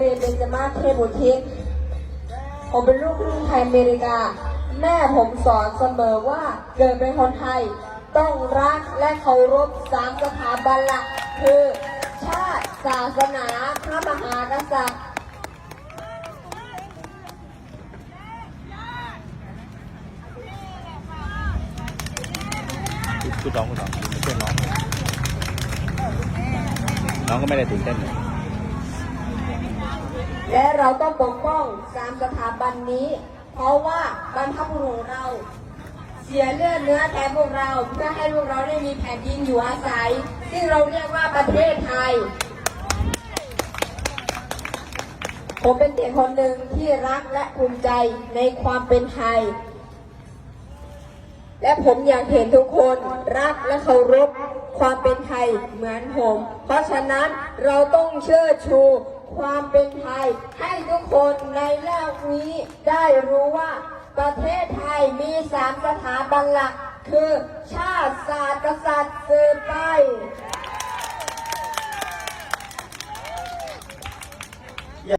เรียนเบญจมาเทพอุทิศผมเป็นลูกครึ่งไทยอเมริกา แม่ผมสอนเสมอว่าเกิดเป็นคนไทย ต้องรักและเคารพสามสถาบันหลักคือ ชาติศาสนาพระมหากษัตริย์คุณน้องคุณน้องไม่ใช่น้องน้องก็ไม่ได้ตื่นเต้นเลย และเราต้องปกป้องสามสถาบันนี้ เพราะว่าบรรพบุรุษเราเสียเลือดเนื้อแทนพวกเราเพื่อให้พวกเราได้มีแผ่นดินอยู่อาศัย ซึ่งเราเรียกว่าประเทศไทย ผมเป็นเด็กคนหนึ่งที่รักและภูมิใจในความเป็นไทย และผมอยากเห็นทุกคนรักและเคารพความเป็นไทยเหมือนผม เพราะฉะนั้นเราต้องเชิดชู ความเป็นไทย ให้ทุกคนในโลกนี้ได้รู้ว่า ประเทศไทยมีสามสถาบันหลัก คือชาติศาสตร์